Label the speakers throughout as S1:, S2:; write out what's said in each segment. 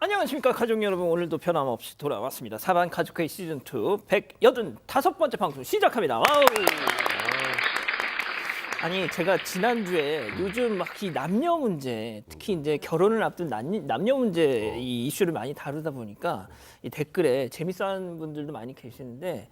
S1: 안녕하십니까 가족 여러분. 오늘도 변함없이 돌아왔습니다. 사반 가족회의 시즌 2 185번째 방송 시작합니다. 와우. 아니 제가 지난주에 요즘 막 이 남녀 문제 특히 이제 결혼을 앞둔 남, 남녀 문제 이 이슈를 많이 다루다 보니까 이 댓글에 재밌어 하는 분들도 많이 계시는데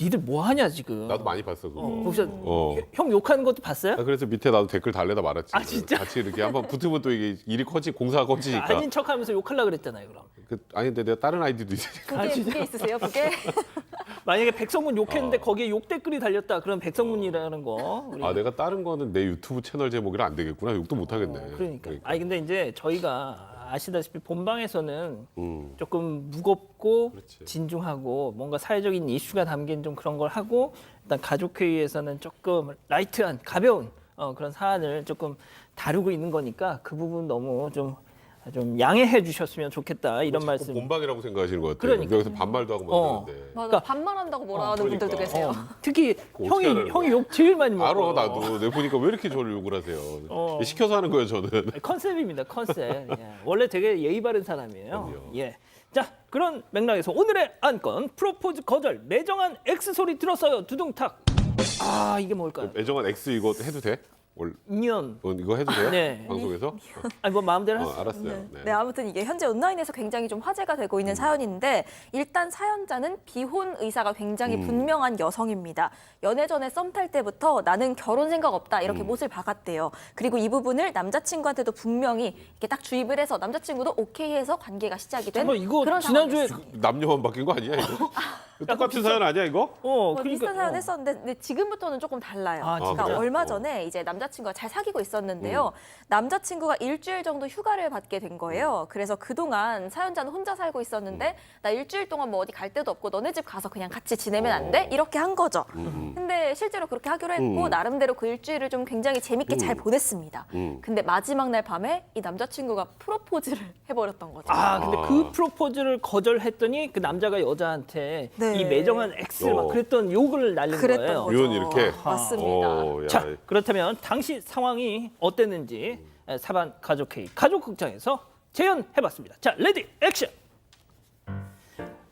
S1: 니들 뭐 하냐 지금
S2: 나도 많이 봤어 그거.
S1: 어, 혹시
S2: 어.
S1: 형 욕하는 것도 봤어요?
S2: 아, 그래서 밑에 나도 댓글 달래다 말았지.
S1: 아, 진짜?
S2: 같이 이렇게 한번 붙으면 또 이게 일이 커지 공사가 커지니까.
S1: 아닌 척하면서 욕하려 그랬잖아요 그럼
S2: 그, 아니 근데 내가 다른 아이디도 있으니까.
S1: 아, 진짜?
S3: 북에 있으세요? 북에?
S1: 만약에 백성문 욕했는데
S2: 어.
S1: 거기에 욕 댓글이 달렸다 그럼 백성문이라는 거 우리
S2: 아 내가 다른 거는 내 유튜브 채널 제목이라 안 되겠구나. 욕도 못 하겠네.
S1: 그러니까. 아니 근데 이제 저희가 아시다시피 본방에서는
S2: 음.
S1: 조금 무겁고
S2: 그렇지.
S1: 진중하고 뭔가 사회적인 이슈가 담긴 좀 그런 걸 하고 일단 가족회의에서는 조금 라이트한 가벼운 어, 그런 사안을 조금 다루고 있는 거니까 그 부분 너무 좀 좀 양해해 주셨으면 좋겠다 이런 말씀.
S2: 본방이라고 생각하시는 것 같아요.
S1: 그러니까.
S2: 여기서 반말도 하고
S1: 어.
S2: 막 그러는데.
S3: 맞아.
S1: 그러니까-
S3: 반말한다고 뭐라 하는
S2: 그러니까.
S3: 분들도 계세요.
S1: 어, 특히
S2: 어떻게
S1: 형이 형이
S2: 거야?
S1: 욕 제일 많이 먹어.
S2: 알아 나도. 내 보니까 왜 이렇게 저를 욕을 하세요.
S1: 어.
S2: 시켜서 하는 거예요 저는.
S1: 컨셉입니다. 컨셉. 예. 원래 되게 예의 바른 사람이에요.
S2: 그럼요.
S1: 예. 자 그런 맥락에서 오늘의 안건 프로포즈 거절 매정한 X 소리 들었어요. 두둥탁. 아 이게 뭘까요?
S2: 애정한 X 이거 해도 돼? 올
S1: 인연.
S2: 어, 이거 해도 돼요?
S1: 네.
S2: 방송에서?
S1: 아니 뭐 마음대로
S2: 어,
S1: 하세요.
S2: 알았어요.
S3: 네.
S2: 네.
S3: 네, 아무튼 이게 현재 온라인에서 굉장히 좀 화제가 되고 있는 사연인데 일단 사연자는 비혼 의사가 굉장히 분명한 여성입니다. 연애 전에 썸 탈 때부터 나는 결혼 생각 없다 이렇게 못을 박았대요. 그리고 이 부분을 남자친구한테도 분명히 이렇게 딱 주입을 해서 남자친구도 오케이 해서 관계가 시작이 된
S1: 잠깐 이거
S3: 그런
S1: 지난주에
S3: 상황이었어요.
S2: 남녀만 바뀐 거 아니야 이거? 똑같은 사연 아니야 이거?
S3: 어뭐
S1: 그러니까
S3: 비슷한 사연
S1: 어.
S3: 했었는데 근데 지금부터는 조금 달라요.
S1: 아,
S3: 그러니까
S2: 진짜요?
S3: 얼마
S2: 어.
S3: 전에 이제 남 자친구가 잘 사귀고 있었는데요. 남자친구가 일주일 정도 휴가를 받게 된 거예요. 그래서 그동안 사연자는 혼자 살고 있었는데 나 일주일 동안 뭐 어디 갈 데도 없고 너네 집 가서 그냥 같이 지내면 안 돼? 이렇게 한 거죠. 근데 실제로 그렇게 하기로 했고
S2: 음.
S3: 나름대로 그 일주일을 좀 굉장히 재밌게 잘 보냈습니다.
S2: 음.
S3: 근데 마지막 날 밤에 이 남자친구가 프로포즈를 해버렸던 거죠.
S1: 아 근데
S2: 아.
S1: 그 프로포즈를 거절했더니 그 남자가 여자한테
S3: 네.
S1: 이 매정한 X를 막
S2: 어.
S1: 그랬던 욕을 날린
S3: 그랬던
S1: 거예요.
S3: 거죠.
S2: 유언 이렇게?
S3: 맞습니다.
S2: 어, 야.
S1: 자 그렇다면 당시 상황이 어땠는지 에, 사반 가족 회의 가족 극장에서 재연해봤습니다. 자 레디 액션.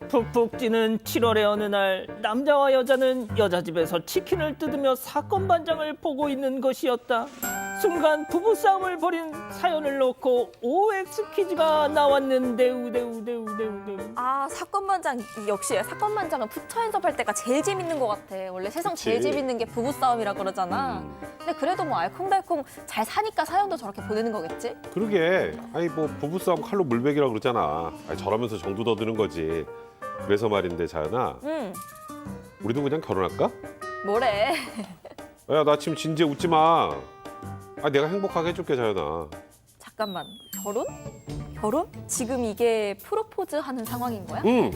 S1: 푹푹 찌는 7월의 어느 날 남자와 여자는 여자 집에서 치킨을 뜯으며 사건 반장을 보고 있는 것이었다. 순간 부부 싸움을 벌인 사연을 놓고 OX 퀴즈가 나왔는데 우대우대우대우대우.
S3: 아 사건반장 역시 사건반장은 부처 연습할 때가 제일 재밌는 것 같아. 원래 세상 제일
S2: 그치.
S3: 재밌는 게 부부싸움이라 그러잖아.
S2: 음.
S3: 근데 그래도 뭐 알콩달콩 잘 사니까 사연도 저렇게 보내는 거겠지?
S2: 그러게 아니 뭐 부부싸움 칼로 물베기라 그러잖아 아니, 저러면서 정도 더 드는 거지 그래서 말인데 자연아
S3: 응.
S2: 우리도 그냥 결혼할까?
S3: 뭐래?
S2: 야 나 지금 진지해 웃지 마 아, 내가 행복하게 해줄게 자연아
S3: 잠깐만 결혼? 결혼? 지금 이게 프로포즈 하는 상황인 거야?
S2: 응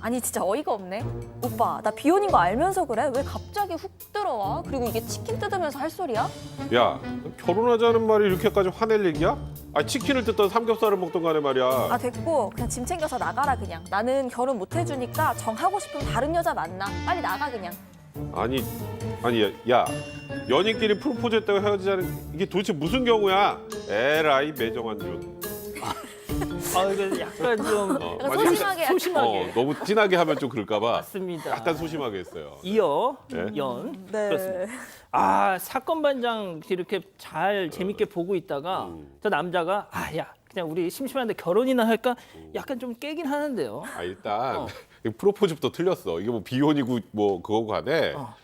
S3: 아니 진짜 어이가 없네. 오빠 나 비혼인 거 알면서 그래? 왜 갑자기 훅 들어와? 그리고 이게 치킨 뜯으면서 할 소리야?
S2: 야 결혼하자는 말이 이렇게까지 화낼 얘기야? 아 치킨을 뜯던 삼겹살을 먹던 간에 말이야
S3: 아 됐고 그냥 짐 챙겨서 나가라 그냥. 나는 결혼 못 해주니까 정하고 싶으면 다른 여자 만나. 빨리 나가 그냥.
S2: 아니 아니 야, 야 연인끼리 프로포즈 했다고 헤어지자는 이게 도대체 무슨 경우야 에라이 매정한 년
S1: 아 이거 약간 좀
S2: 어,
S3: 약간 소심하게.
S1: 소심하게
S2: 어, 너무 진하게 하면 좀 그럴까 봐
S1: 맞습니다.
S2: 약간 소심하게 했어요
S1: 이어
S2: 네.
S1: 연
S3: 네.
S1: 그렇습니다. 아 사건 반장 이렇게 잘 재밌게 보고 있다가
S2: 음.
S1: 저 남자가 아 야 그냥 우리 심심한데 결혼이나 할까 약간 좀 깨긴 하는데요.
S2: 아 일단
S1: 어.
S2: 이 프로포즈부터 틀렸어. 이게 뭐 비혼이고 뭐 그거고 간에
S1: 어.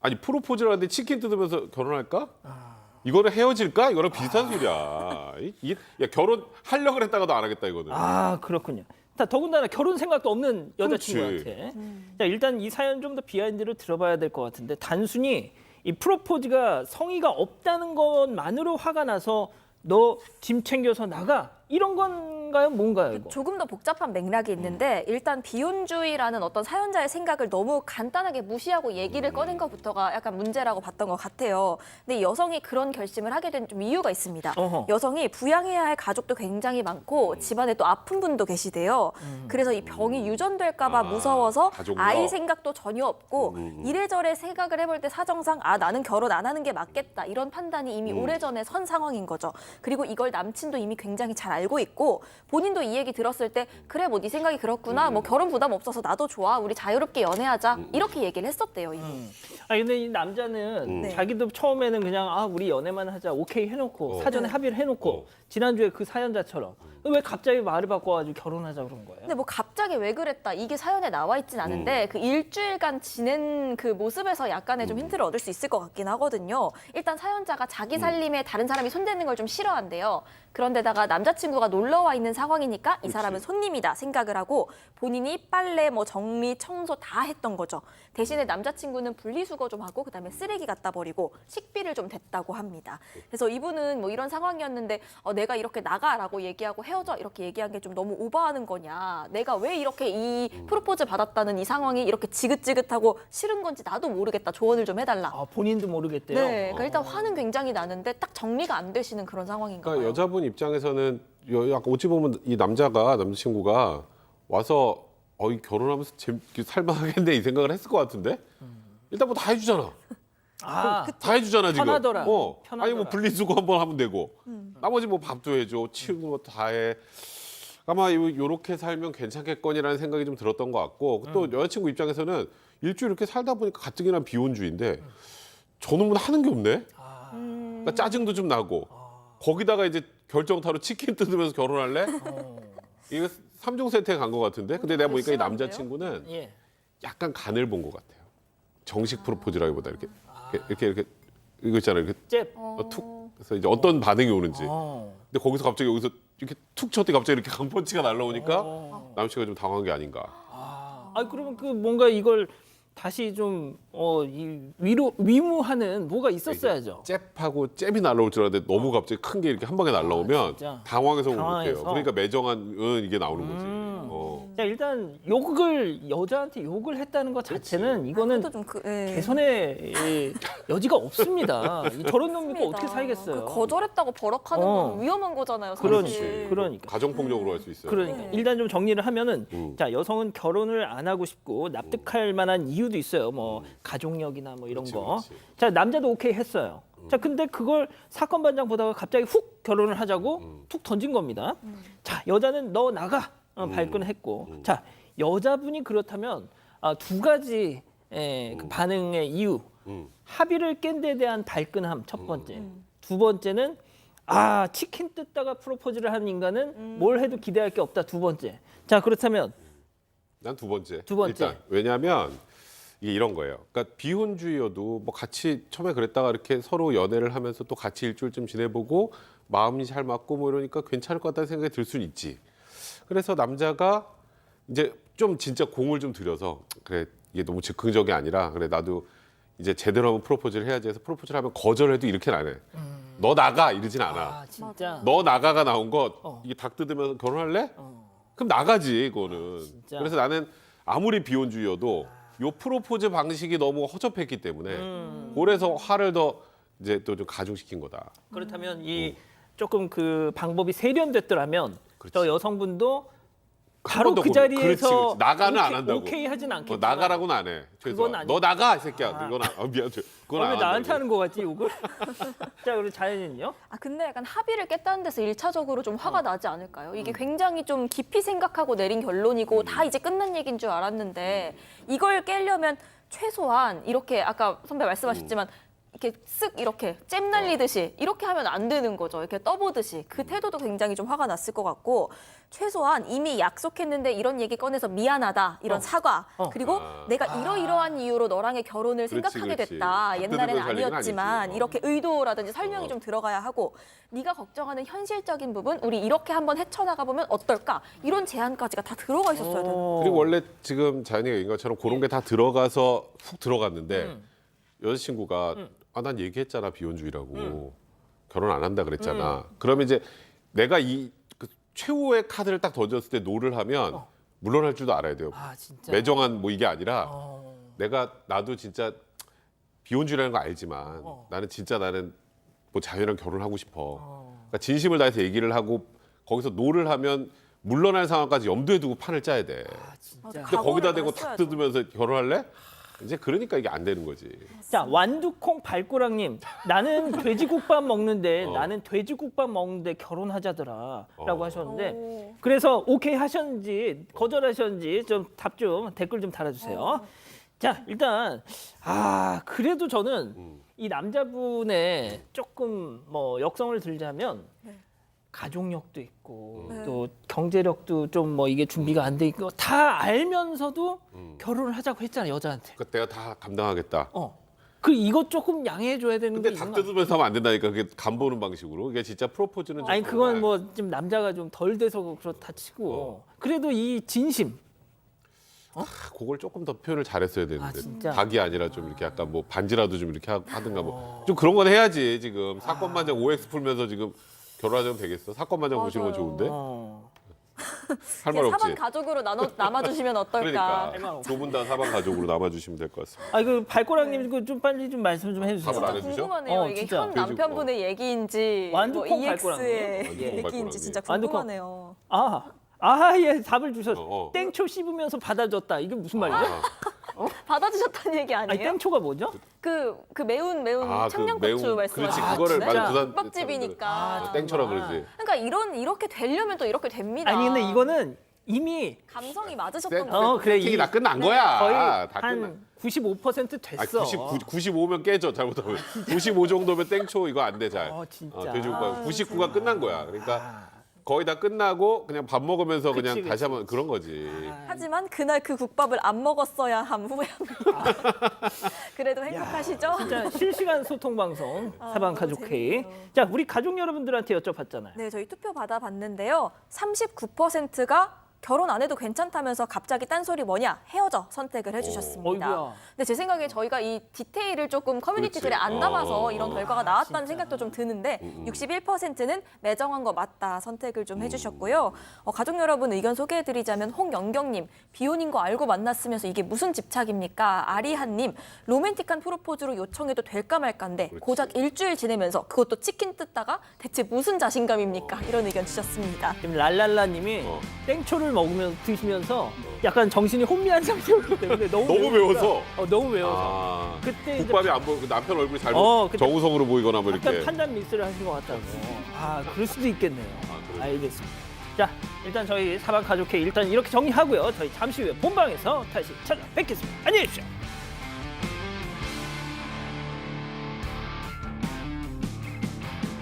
S2: 아니 프로포즈를 하는데 치킨 뜯으면서 결혼할까?
S1: 아.
S2: 이거는 헤어질까? 이거랑 비슷한 소리야. 이, 이, 야 결혼 하려 그랬다가도 안 하겠다 이거는.
S1: 아 그렇군요. 다 더군다나 결혼 생각도 없는 여자친구한테. 자 일단 이 사연 좀 더 비하인드를 들어봐야 될 것 같은데 단순히 이 프로포즈가 성의가 없다는 것만으로 화가 나서 너 짐 챙겨서 나가 이런 건 가요? 뭔가요 이거?
S3: 조금 더 복잡한 맥락이 있는데 일단 비혼주의라는 어떤 사연자의 생각을 너무 간단하게 무시하고 얘기를 꺼낸 것부터가 약간 문제라고 봤던 것 같아요. 근데 이 여성이 그런 결심을 하게 된 좀 이유가 있습니다.
S1: 어허.
S3: 여성이 부양해야 할 가족도 굉장히 많고 집안에 또 아픈 분도 계시대요. 그래서 이 병이 유전될까 봐
S2: 아,
S3: 무서워서
S2: 가족력.
S3: 아이 생각도 전혀 없고
S2: 음, 음.
S3: 이래저래 생각을 해볼 때 사정상 아 나는 결혼 안 하는 게 맞겠다 이런 판단이 이미
S2: 음.
S3: 오래전에 선 상황인 거죠. 그리고 이걸 남친도 이미 굉장히 잘 알고 있고 본인도 이 얘기 들었을 때 그래 뭐 네 생각이 그렇구나 뭐 결혼 부담 없어서 나도 좋아 우리 자유롭게 연애하자 이렇게 얘기를 했었대요 이미.
S1: 아 근데 이 남자는
S2: 음.
S3: 네.
S1: 자기도 처음에는 그냥 아 우리 연애만 하자 오케이 해놓고
S2: 어.
S1: 사전에
S3: 네.
S1: 합의를 해놓고
S2: 어.
S1: 지난주에 그 사연자처럼 왜 갑자기 말을 바꿔가지고 결혼하자 그런 거예요?
S3: 근데 뭐 갑자기 왜 그랬다 이게 사연에 나와 있진 않은데 그 일주일간 지낸 그 모습에서 약간의 좀 힌트를 얻을 수 있을 것 같긴 하거든요. 일단 사연자가 자기 살림에 다른 사람이 손대는 걸 좀 싫어한대요. 그런데다가 남자친구가 놀러 와 있는 상황이니까 이 사람은 손님이다 생각을 하고 본인이 빨래, 뭐 정리, 청소 다 했던 거죠. 대신에 남자친구는 분리수 거 좀 하고 그다음에 쓰레기 갖다 버리고 식비를 좀 댔다고 합니다. 그래서 이분은 뭐 이런 상황이었는데 어, 내가 이렇게 나가라고 얘기하고 헤어져 이렇게 얘기한 게 좀 너무 오버하는 거냐. 내가 왜 이렇게 이 프로포즈 받았다는 이 상황이 이렇게 지긋지긋하고 싫은 건지 나도 모르겠다. 조언을 좀 해달라.
S1: 아 본인도 모르겠대요.
S3: 네, 그러니까 일단 화는 굉장히 나는데 딱 정리가 안 되시는 그런 상황인가 봐요.
S2: 그러니까 여자분 입장에서는 여- 약간 어찌 보면 이 남자가 남자친구가 와서 어이 결혼하면서 재밌게 살만하겠네 이 생각을 했을 것 같은데 일단 뭐 다 해주잖아.
S1: 아
S2: 다 해주잖아 지금.
S1: 편하더라.
S2: 어.
S1: 편하더라.
S2: 아니 뭐 분리수거 한번 하면 되고 나머지 뭐 밥도 해줘 치우는 것도 다 해. 아마 요- 요렇게 살면 괜찮겠거니라는 생각이 좀 들었던 것 같고 또 여자친구 입장에서는 일주일 이렇게 살다 보니까 가뜩이나 비혼주의인데 저놈은 하는 게 없네.
S1: 아,
S2: 그러니까 짜증도 좀 나고 거기다가 이제 결정타로 치킨 뜯으면서 결혼할래?
S1: 어,
S2: 이거 삼종 세트에 간 것 같은데 근데 내가 보니까 이
S3: 심한데요?
S2: 남자친구는
S1: 예.
S2: 약간 간을 본 것 같아요. 정식 프로포즈라기보다 이렇게 이렇게 이렇게, 이렇게 이거 있잖아요. 이렇게
S1: 잽.
S2: 어, 툭 그래서 이제 어떤 반응이 오는지.
S1: 어.
S2: 근데 거기서 갑자기 여기서 이렇게 툭 쳤더니 갑자기 이렇게 강펀치가 날라오니까
S1: 어.
S2: 남친가 좀 당황한 게 아닌가.
S1: 아, 아 그러면 그 뭔가 이걸 다시 좀 어, 이 위로 위무하는 뭐가 있었어야죠.
S2: 잽하고 잽이 날라올 줄 알았는데 너무 갑자기 큰 게 이렇게 한 방에 날라오면
S1: 아, 진짜?
S2: 당황해서 온것
S1: 당황해서?
S2: 같아요. 그러니까 매정한 이게 나오는 거지.
S1: 음.
S2: 어.
S1: 자 일단 욕을 여자한테 욕을 했다는 것 자체는 이거는
S3: 그것도 좀 그, 예.
S1: 개선의 예, 여지가 없습니다. 이 저런 놈 믿고 어떻게. 살겠어요?
S3: 그 거절했다고 버럭하는
S1: 어.
S3: 건 위험한 거잖아요. 사실.
S1: 그러니까, 그러니까.
S2: 가정폭력으로 할 수 있어요.
S1: 그러니까
S3: 네.
S1: 일단 좀 정리를 하면은
S2: 음.
S1: 자 여성은 결혼을 안 하고 싶고 납득할 만한 이유도 있어요. 뭐 가족력이나 뭐 이런
S2: 음. 그렇지,
S1: 거.
S2: 그렇지. 음.
S1: 자 남자도 오케이 했어요. 자 근데 그걸 사건 반장 보다가 갑자기 훅 결혼을 하자고
S2: 음.
S1: 툭 던진 겁니다. 자 여자는 너 나가 어,
S2: 음.
S1: 발끈했고 자 여자분이 그렇다면 아, 두 가지 에, 그 반응의 이유
S2: 음.
S1: 합의를 깬 데 대한 발끈함 첫 번째. 두 번째는 아 치킨 뜯다가 프로포즈를 하는 인간은 뭘 해도 기대할 게 없다. 두 번째. 자 그렇다면
S2: 난 두 번째.
S1: 두 번째.
S2: 일단 왜냐하면 이게 이런 거예요. 그러니까 비혼주의여도 뭐 같이 처음에 그랬다가 이렇게 서로 연애를 하면서 또 같이 일주일쯤 지내보고 마음이 잘 맞고 뭐 이러니까 괜찮을 것 같다는 생각이 들 수는 있지. 그래서 남자가 이제 좀 진짜 공을 좀 들여서 그래 이게 너무 즉흥적이 아니라 그래 나도 이제 제대로 한번 프로포즈를 해야지 해서 프로포즈를 하면 거절해도 이렇게는 안 해. 너 나가 이러진 않아.
S1: 아 진짜
S2: 너 나가가 나온 것
S1: 어.
S2: 이게 닭 뜯으면서 결혼할래?
S1: 어.
S2: 그럼 나가지 이거는.
S1: 진짜?
S2: 그래서 나는 아무리 비혼주의여도 요 프로포즈 방식이 너무 허접했기 때문에
S1: 음.
S2: 그래서 화를 더 이제 또 좀 가중시킨 거다.
S1: 그렇다면 이 조금 그 방법이 세련됐더라면
S2: 그렇지.
S1: 저 여성분도
S2: 한
S1: 바로 그. 자리에서
S2: 그렇지, 그렇지. 나가는
S1: 오케이,
S2: 안 한다고.
S1: 오케이 하진
S2: 어,
S1: 않겠지만
S2: 나가라고는 안 해. 최소.
S1: 그건 아니-
S2: 너 나가 이 새끼야.
S1: 아.
S2: 이건 안, 어, 미안. 그건
S1: 어, 안왜 나한테. 하는 거 같지 욕을? 자 그리고 자연인요?
S3: 아 근데 약간 합의를 깼다는 데서 일차적으로 좀
S1: 어.
S3: 화가 나지 않을까요?
S1: 음.
S3: 이게 굉장히 좀 깊이 생각하고 내린 결론이고 다 이제 끝난 얘기인 줄 알았는데 이걸 깨려면 최소한 이렇게 아까 선배 말씀하셨지만 이렇게 쓱 이렇게 잼 날리듯이 이렇게 하면 안 되는 거죠. 이렇게 떠보듯이 그 태도도 굉장히 좀 화가 났을 것 같고 최소한 이미 약속했는데 이런 얘기 꺼내서 미안하다 이런
S1: 어.
S3: 사과
S1: 어.
S3: 그리고
S2: 아.
S3: 내가 이러이러한 이유로 너랑의 결혼을
S2: 그렇지,
S3: 생각하게
S2: 그렇지.
S3: 됐다
S2: 다
S3: 옛날에는 아니었지만
S2: 아니지. 어.
S3: 이렇게 의도라든지 설명이
S2: 어.
S3: 좀 들어가야 하고 네가 걱정하는 현실적인 부분 우리 이렇게 한번 헤쳐나가 보면 어떨까 이런 제안까지가 다 들어가 있었어야 되는
S1: 어.
S2: 그리고 원래 지금 자연이가 얘기한 것처럼 그런 게 다 들어가서 훅 들어갔는데
S1: 음.
S2: 여자친구가
S1: 음.
S2: 아 난 얘기했잖아 비혼주의라고 결혼 안 한다 그랬잖아. 그러면 이제 내가 이 그 최후의 카드를 딱 던졌을 때 노를 하면
S1: 어.
S2: 물러날 줄도 알아야 돼요.
S1: 아 진짜
S2: 매정한 뭐 이게 아니라
S1: 어.
S2: 내가 나도 진짜 비혼주의라는 거 알지만
S1: 어.
S2: 나는 진짜 나는 뭐 자연이랑 결혼하고 싶어.
S1: 어.
S2: 그러니까 진심을 다해서 얘기를 하고 거기서 노를 하면 물러날 상황까지 염두에 두고 판을 짜야 돼.
S1: 아 진짜
S3: 맞아.
S2: 근데
S3: 각오를
S2: 거기다 대고
S3: 했어야죠.
S2: 탁 뜯으면서 결혼할래? 이제 그러니까 이게 안 되는 거지.
S1: 자 완두콩 발꼬락님 나는 돼지국밥 먹는데
S2: 어.
S1: 나는 돼지국밥 먹는데 결혼하자더라라고
S2: 어.
S1: 하셨는데
S3: 오.
S1: 그래서 오케이 하셨는지 거절하셨는지 좀 답 좀 댓글 좀 달아주세요. 자 일단 아 그래도 저는
S2: 음.
S1: 이 남자분의 조금 뭐 역성을 들자면
S3: 네.
S1: 가족력도 있고
S3: 네.
S1: 또 경제력도 좀 뭐 이게 준비가 안 돼 있고 다 알면서도
S2: 음.
S1: 결혼을 하자고 했잖아 여자한테.
S2: 그러니까 내가 다 감당하겠다.
S1: 어. 그 이것 조금 양해해 줘야 되는 게
S2: 근데
S1: 있는 닭거
S2: 뜯으면서 하면 안 된다니까 그게 간 보는 방식으로 이게 진짜 프로포즈는
S1: 아니
S2: 좀
S1: 그건 뭐좀 남자가 좀 덜 돼서 그렇다 치고
S2: 어.
S1: 그래도 이 진심
S2: 아, 그걸 조금 더 표현을 잘했어야
S1: 아,
S2: 되는데
S1: 진짜?
S2: 닭이 아니라 좀 이렇게 약간 뭐 반지라도 좀 이렇게 하- 하든가 뭐 좀 그런 건 해야지 지금 사건 만장 OX 풀면서 지금 결혼하자면 되겠어 사건 만장 보시는 건
S3: 맞아요.
S2: 좋은데
S1: 어.
S2: 할 말
S3: 사반
S2: 없지
S3: 가족으로 나눠 남아주시면 어떨까?
S2: 그러니까 두 분 다 사방 가족으로 남아주시면 될 것 같습니다
S1: 아그 발꼬락님 그좀 빨리 좀 말씀 좀 해주세요.
S2: 답을 안 해주죠?
S3: 궁금하네요.
S1: 어,
S3: 이게
S1: 진짜.
S3: 현 남편분의 얘기인지 뭐
S1: 완두콩
S3: EX의
S1: 발꼬락이에요?
S2: 완두콩
S3: 얘기인지
S2: 발꼬락이에요.
S3: 진짜
S1: 완두콩.
S3: 궁금하네요.
S1: 아, 아, 예, 답을 주셨 어.
S2: 어, 어.
S1: 땡초 씹으면서 받아줬다. 이게 무슨 말이죠?
S2: 아,
S3: 받아주셨다는 얘기
S1: 아니,
S3: 아니에요?
S1: 땡초가 뭐죠?
S3: 그, 그 매운 매운
S2: 아, 그
S3: 청양고추
S2: 매운-
S3: 말씀하시는
S2: 그렇지
S1: 아,
S2: 그거를? 맞아 부산
S3: 국밥집이니까.
S1: 아,
S2: 어, 땡초라
S1: 정말.
S2: 그러지
S3: 그러니까 이런 이렇게 되려면 또 이렇게 됩니다.
S1: 아니, 근데 이거는 이미
S3: 감성이 맞으셨던
S2: 땡-
S3: 거예요.
S1: 어, 그래,
S2: 팅이
S1: 이-
S2: 다 끝난
S3: 네.
S2: 거야
S1: 거의
S2: 다 끝나
S1: 한95%
S2: 아,
S1: 됐어.
S2: 99, 95면 깨져 잘못하면 95 정도면 땡초 이거 안 돼 잘.
S1: 어, 진짜.
S2: 돼지국밥
S3: 아,
S2: 99가 끝난 거야. 그러니까
S1: 아,
S2: 거의 다 끝나고 그냥 밥 먹으면서
S1: 그치,
S2: 그냥
S1: 그치,
S2: 다시 한번 그런 거지.
S3: 하지만 그날 그 국밥을 안 먹었어야 함 후회합니다. 그래도 행복하시죠?
S1: 진짜 실시간 소통 방송
S3: 아,
S1: 사방
S3: 너무
S1: 가족 회의.
S3: 재밌네요.
S1: 자, 우리 가족 여러분들한테 여쭤봤잖아요.
S3: 네, 저희 투표 받아봤는데요. 39%가 결혼 안 해도 괜찮다면서 갑자기 딴소리 뭐냐 헤어져 선택을 해주셨습니다.
S1: 어이구야.
S3: 근데 제 생각에 저희가 이 디테일을 조금 커뮤니티들에
S2: 그렇지.
S3: 안 담아서
S2: 어,
S3: 이런
S2: 어.
S3: 결과가
S1: 아,
S3: 나왔다는. 생각도 좀 드는데
S2: 음, 음.
S3: 61%는 매정한 거 맞다 선택을 좀 해주셨고요. 어, 가족 여러분 의견 소개해드리자면 홍영경님 비혼인 거 알고 만났으면서 이게 무슨 집착입니까? 아리한님 로맨틱한 프로포즈로 요청해도 될까 말까인데
S2: 그렇지.
S3: 고작 일주일 지내면서 그것도 치킨 뜯다가 대체 무슨 자신감입니까? 이런 의견 주셨습니다.
S1: 지금 랄랄라님이
S2: 어.
S1: 땡초를 먹으면 드시면서 약간 정신이 혼미한 상태였기 때문에 너무
S2: 너무 매워서?
S1: 어, 너무 매워서
S2: 아,
S1: 그때 이제
S2: 국밥이 안 보여. 그 남편 얼굴이 잘
S1: 어,
S2: 보
S1: 그때
S2: 정우성으로 보이거나 뭐
S1: 약간
S2: 이렇게.
S1: 판단 미스를 하신 것 같다고. 아, 그럴 수도 있겠네요.
S2: 아, 그래요?
S1: 알겠습니다. 자, 일단 저희 사방 가족회 일단 이렇게 정리하고요. 저희 잠시 후에 본방에서 다시 찾아뵙겠습니다. 안녕히 계십시오.